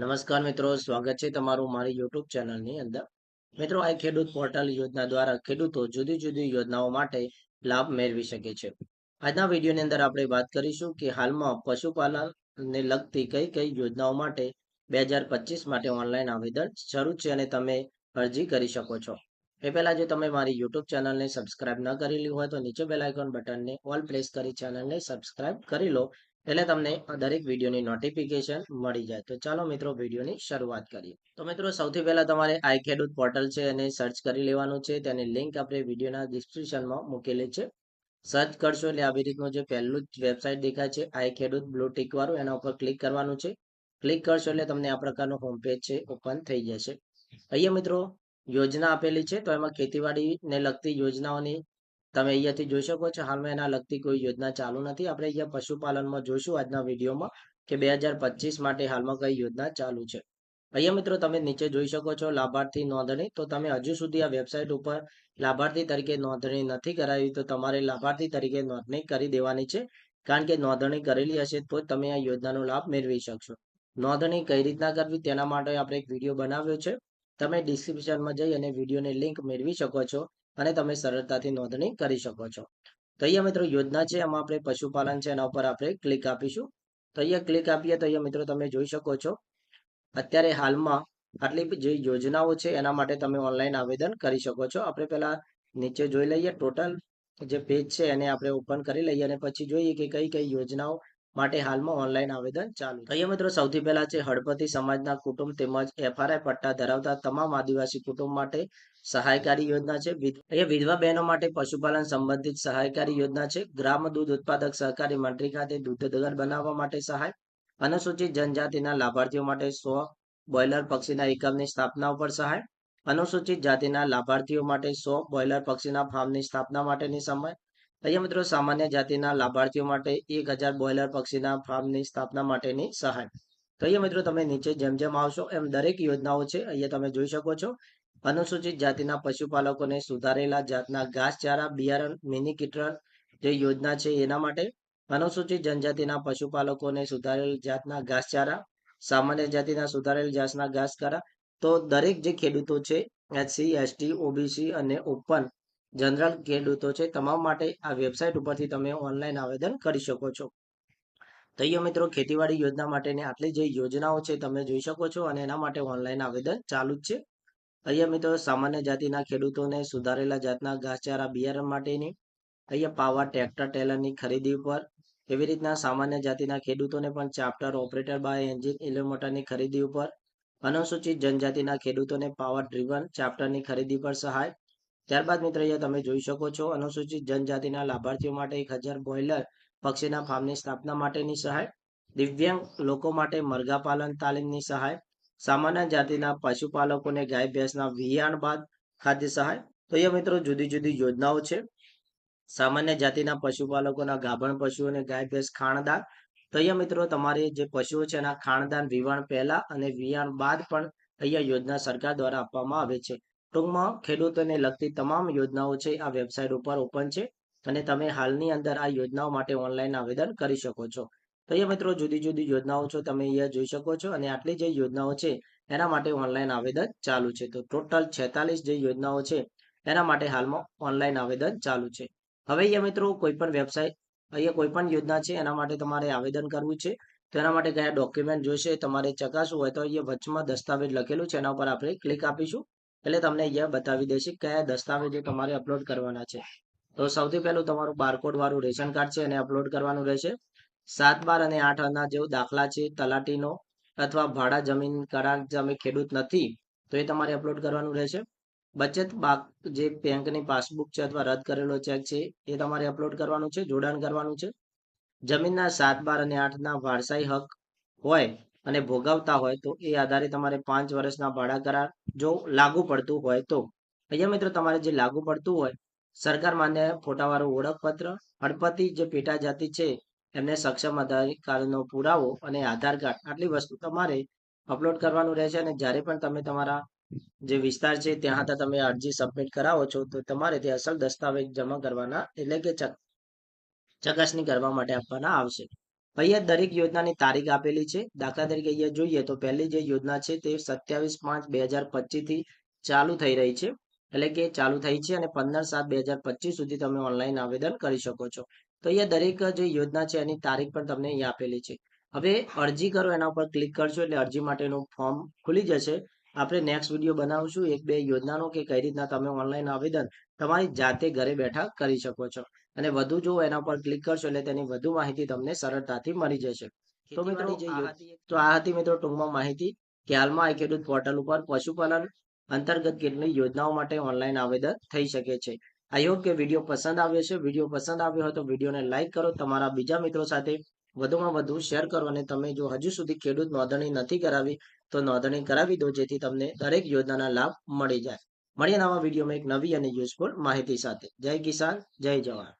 નમસ્કાર મિત્રો, સ્વાગત છે તમારું મારી યુટ્યુબ ચેનલની અંદર. મિત્રો, આ ખેડૂત પોર્ટલ યોજના દ્વારા ખેડૂતો જુદી જુદી યોજનાઓ માટે લાભ મેળવી શકે છે. આજના વિડીયોની અંદર આપણે વાત કરીશું કે હાલમાં પશુપાલનને લગતી કઈ કઈ યોજનાઓ માટે બે હજાર પચીસ માટે ઓનલાઈન આવેદન શરૂ છે અને તમે અરજી કરી શકો છો. એ પહેલા જો તમે મારી યુટ્યુબ ચેનલને સબસ્ક્રાઇબ ન કરેલી હોય તો નીચે બેલ આઇકોન બટનને ઓલ પ્રેસ કરી ચેનલને સબસ્ક્રાઇબ કરી લો. એટલે તમને દરેક વિડીયોની નોટિફિકેશન મળી જાય. તો ચાલો મિત્રો વિડીયોની શરૂઆત કરીએ. તો મિત્રો સૌથી પહેલા તમારે આઈ ખેડૂત પોર્ટલ છે એને સર્ચ કરી લેવાનું છે. તેની લિંક આપણે વિડીયોના ડિસ્ક્રિપ્શનમાં મૂકેલી છે. સર્ચ કરશો એટલે આવી રીતનું જે પહેલું જ વેબસાઇટ દેખાય છે, આઈ ખેડૂત બ્લુ ટીકવાળું એના ઉપર ક્લિક કરવાનું છે. ક્લિક કરશો એટલે તમને આ પ્રકારનું હોમ પેજ છે ઓપન થઈ જશે. અહીંયા મિત્રો યોજના આપેલી છે, તો એમાં ખેતીવાડીને લગતી યોજનાઓની તમે અહીંયાથી જોઈ શકો છો, હાલમાં એના લગતી કોઈ યોજના ચાલુ નથી. આપણે અહીંયા પશુપાલનમાં જોઈશું આજના વિડીયોમાં કે બે માટે હાલમાં કઈ યોજના ચાલુ છે. અહીંયા મિત્રો તમે નીચે જોઈ શકો છો, લાભાર્થી નોંધણી. તો તમે હજુ સુધી આ વેબસાઇટ ઉપર લાભાર્થી તરીકે નોંધણી નથી કરાવી, તો તમારે લાભાર્થી તરીકે નોંધણી કરી દેવાની છે. કારણ કે નોંધણી કરેલી હશે તો તમે આ યોજનાનો લાભ મેળવી શકશો. નોંધણી કઈ રીતના કરવી તેના માટે આપણે એક વીડિયો બનાવ્યો છે. તમે ડિસ્ક્રિપ્શનમાં જઈ અને વિડીયોની લિંક મેળવી શકો છો. અને તમે સરળતાથી નોંધણી કરી શકો છો. તો અહીંયા મિત્રો, યોજના છે એમાં આપણે પશુપાલન છે, એના ઉપર આપણે ક્લિક આપીશું. તો અહીંયા ક્લિક આપીએ તો અહીંયા મિત્રો તમે જોઈ શકો છો. અત્યારે હાલમાં આટલી જે યોજનાઓ છે, એના માટે તમે ઓનલાઈન આવેદન કરી શકો છો. આપણે પહેલા નીચે જોઈ લઈએ, ટોટલ જે પેજ છે, એને આપણે ઓપન કરી લઈએ અને પછી જોઈએ કે કઈ કઈ યોજનાઓ માટે હાલમાં ઓનલાઈન આવેદન ચાલુ. અહીંયા મિત્રો સૌથી પહેલા છે, હળપતિ સમાજના કુટુંબ તેમજ એફઆરઆઈ પટ્ટા ધરાવતા તમામ આદિવાસી કુટુંબ માટે સહાયકારી યોજના છે. અહીંયા વિધવા બહેનો માટે પશુપાલન સંબંધિત સહાયકારી યોજના છે. ગ્રામ દૂધ ઉત્પાદક સહકારી મંડળી ખાતે દૂધ દગર બનાવવા માટે સહાય. અનુસૂચિત જનજાતિના લાભાર્થીઓ માટે સો બોઇલર પક્ષીના એકમની સ્થાપના ઉપર સહાય. અનુસૂચિત જાતિના લાભાર્થીઓ માટે સો બોઇલર પક્ષીના ફાર્મની સ્થાપના માટેની સમય. અહીંયા મિત્રો સામાન્ય જાતિના લાભાર્થીઓ માટે એક હજાર બોયલર પક્ષીના ફાર્મની સ્થાપના માટેની સહાય. તો અહીંયા મિત્રો તમે નીચે જેમ જેમ આવશો એમ દરેક યોજનાઓ છે અહીંયા તમે જોઈ શકો છો. અનુસૂચિત જાતિના પશુપાલકોને સુધારેલા જાતના ઘાસચારા બિયારણ, મિની કિટરન જે યોજના છે એના માટે અનુસૂચિત જનજાતિના પશુપાલકોને સુધારેલ જાતના ઘાસચારા સામાન્ય જાતિના સુધારેલ જાતના ઘાસચારા તો દરેક જે ખેડૂતો છે એસસી એસટી, ઓબીસી અને ઓપન જનરલ ખેડૂતો છે, તમામ માટે આ વેબસાઇટ ઉપરથી તમે ઓનલાઈન આવેદન કરી શકો છો. અહીંયા મિત્રો ખેતીવાડી યોજના માટેની આટલી જે યોજનાઓ છે, તમે જોઈ શકો છો અને એના માટે ઓનલાઈન આવેદન ચાલુ જ છે. અહીંયા મિત્રો સામાન્ય જાતિના ખેડૂતોને સુધારેલા જાતના ઘાસચારા, બિયારણ માટેની, અહીંયા પાવર, ટ્રેક્ટર, ટેલરની ખરીદી ઉપર, એવી રીતના સામાન્ય જાતિના ખેડૂતોને પણ chaff cutter, operator by engine ઇલોમોટરની ખરીદી ઉપર, અનુસૂચિત જનજાતિના ખેડૂતોને પાવર ડ્રીવન ચાપ્ટરની ખરીદી પર સહાય ત્યારબાદ મિત્રો તમે જોઈ શકો છો, અનુસૂચિત જનજાતિના લાભાર્થીઓ માટે એક હજાર બોઇલર પક્ષીના ફાર્મની સ્થાપના માટેની સહાય, દિવ્યાંગ લોકો માટે મરઘા પાલન તાલીમની સહાય, સામાન્ય જાતિના પશુપાલકોને ગાય ભેંસના વિયાણ બાદ ખાદ્ય સહાય. તો અહીંયા મિત્રો, જુદી જુદી યોજનાઓ છે. સામાન્ય જાતિના પશુપાલકોના ગાભણ પશુઓને ગાય ભેંસ ખાણદાન. તો અહીંયા મિત્રો, તમારે જે પશુઓ છે એના ખાણદાન, વિવાણ પહેલા અને વિયાણ બાદ પણ અહીંયા યોજના સરકાર દ્વારા આપવામાં આવે છે. ટૂંકમાં ખેડૂતોને લગતી તમામ યોજનાઓ છે, આ વેબસાઇટ ઉપર ઓપન છે અને તમે હાલની અંદર આ યોજનાઓ માટે ઓનલાઈન આવેદન કરી શકો છો. તો અહીંયા મિત્રો જુદી જુદી યોજનાઓ છો, તમે અહીંયા જોઈ શકો છો અને આટલી જે યોજનાઓ છે, એના માટે ઓનલાઈન આવેદન ચાલુ છે. તો ટોટલ છેતાલીસ જે યોજનાઓ છે, એના માટે હાલમાં ઓનલાઈન આવેદન ચાલુ છે. હવે અહીંયા મિત્રો કોઈ પણ વેબસાઇટ, અહીંયા કોઈ પણ યોજના છે, એના માટે તમારે આવેદન કરવું છે, તો એના માટે કયા ડોક્યુમેન્ટ જોઈશે, તમારે ચકાસવું હોય તો અહીંયા વચમાં દસ્તાવેજ લખેલું છે, એના ઉપર આપણે ક્લિક આપીશું. એટલે તમને અહીંયા બતાવી દેશે કયા દસ્તાવેજો તમારે અપલોડ કરવાના છે. તો સૌથી પહેલું તમારું બારકોડ વાળું રેશન કાર્ડ છે એને અપલોડ કરવાનું રહેશે. સાત બાર અને આઠ આના જેવો દાખલા છે, તલાટીનો અથવા ભાડા જમીન, કરાર તમે ખેડૂત નથી, તો એ તમારે અપલોડ કરવાનું રહેશે. બચત જે બેંકની પાસબુક છે અથવા રદ કરેલો ચેક છે, એ તમારે અપલોડ કરવાનું છે, જોડાણ કરવાનું છે. જમીનના સાત બાર અને આઠના વારસાઈ હક હોય અને ભોગવતા હોય તો એ આધારે તમારે પાંચ વર્ષના ભાડા કરાર જો લાગુ પડતું હોય તો. અહીંયા મિત્રો તમારે જે લાગુ પડતું હોય, સરકાર માન્ય ફોટાવાળું ઓળખપત્ર હડપતિ જે પેટા જાતિ છે, એમને સક્ષમ અધિકારીનો પુરાવો અને આધાર કાર્ડ આટલી વસ્તુ તમારે અપલોડ કરવાનું રહેશે અને જ્યારે પણ તમે તમારા જે વિસ્તાર છે ત્યાં હતા તમે અરજી સબમિટ કરાવો છો, તો તમારે તે અસલ દસ્તાવેજ જમા કરવાના એટલે કે ચકાસણી કરવા માટે આપવાના આવશે. અહીંયા દરેક યોજનાની તારીખ આપેલી છે. દાખલા તરીકે અહીંયા જોઈએ તો પહેલી જે યોજના છે તે સત્યાવીસ પાંચ બે હજારથી ચાલુ થઈ રહી છે. એટલે કે ચાલુ થઈ છે અને પંદર સાત બે હજાર પચીસ સુધી તમે ઓનલાઈન આવેદન કરી શકો છો. તો અહીંયા દરેક જે યોજના છે એની તારીખ પણ તમને અહીંયા આપેલી છે. હવે અરજી કરો, એના ઉપર ક્લિક કરશો એટલે અરજી માટેનું ફોર્મ ખુલી જશે. આપણે નેક્સ્ટ વીડિયો બનાવશું એક બે યોજનાનો કે કઈ રીતના તમે ઓનલાઈન આવેદન તમારી જાતે ઘરે બેઠા કરી શકો છો. અને વધુ જો એના પર ક્લિક કરશો એટલે તેની વધુ માહિતી તમને સરળતાથી મળી જશે. તો મિત્રો તો આ હતી મિત્રો ટૂંકમાં માહિતી. કે હાલમાં આ ખેડૂત પોર્ટલ ઉપર પશુપાલન અંતર્ગત કેટલી યોજનાઓ માટે ઓનલાઈન આવેદન થઈ શકે છે. આઈ હોપ કે વીડિયો પસંદ આવ્યો છે વીડિયો પસંદ આવ્યો હોય તો વિડીયોને લાઇક કરો. તમારા બીજા મિત્રો સાથે વધુમાં વધુ શેર કરો અને તમે જો હજુ સુધી ખેડૂત નોંધણી નથી કરાવી તો નોંધણી કરાવી દો જેથી તમને દરેક યોજનાના લાભ મળી જાય. મળીએ નવા વિડીયોમાં એક નવી અને યુઝફુલ માહિતી સાથે. જય કિસાન જય જવાન.